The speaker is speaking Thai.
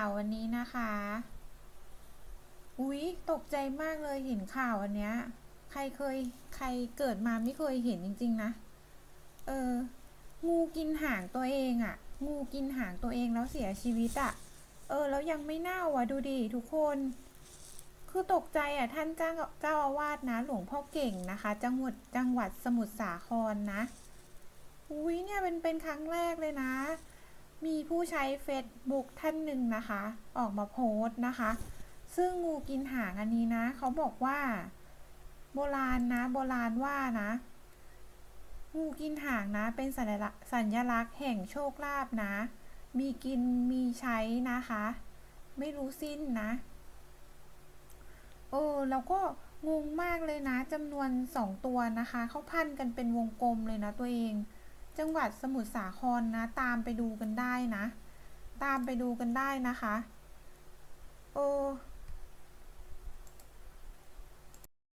ข่าววันนี้นะคะ อุ๊ย ตกใจมากเลยเห็นข่าวอันเนี้ย ใครเคย ใครเกิดมาไม่เคยเห็นจริง ๆ นะ เออ งูกินหางตัวเองอะงูกินหางตัวเองแล้วเสียชีวิตอะเออ แล้วยังไม่เน่าอะ ดูดิทุกคน คือตกใจอะ ท่านเจ้าเจ้าอาวาสนะ หลวงพ่อเก่งนะคะ จังหวัด จังหวัดสมุทรสาครนะ อุ้ยเนี่ยเป็นเป็นครั้งแรกเลยนะ มีผู้ใช้เฟซบุ๊กท่านหนึ่งนะคะ ออกมาโพสต์นะคะ ซึ่งงูกินหางอันนี้นะ เขาบอกว่า โบราณนะ โบราณว่านะ งูกินหางนะ เป็นสัญลักษณ์สัญลักษณ์แห่งโชคลาภนะ มีกินมีใช้นะคะ ไม่รู้สิ้นนะเออแล้วก็งงมากเลยนะจำนวนสองตัวนะคะ เขาพันกันเป็นวงกลมเลยนะตัวเอง จังหวัดสมุทรสาครนะ ตามไปดูกันได้นะ ตามไปดูกันได้นะคะ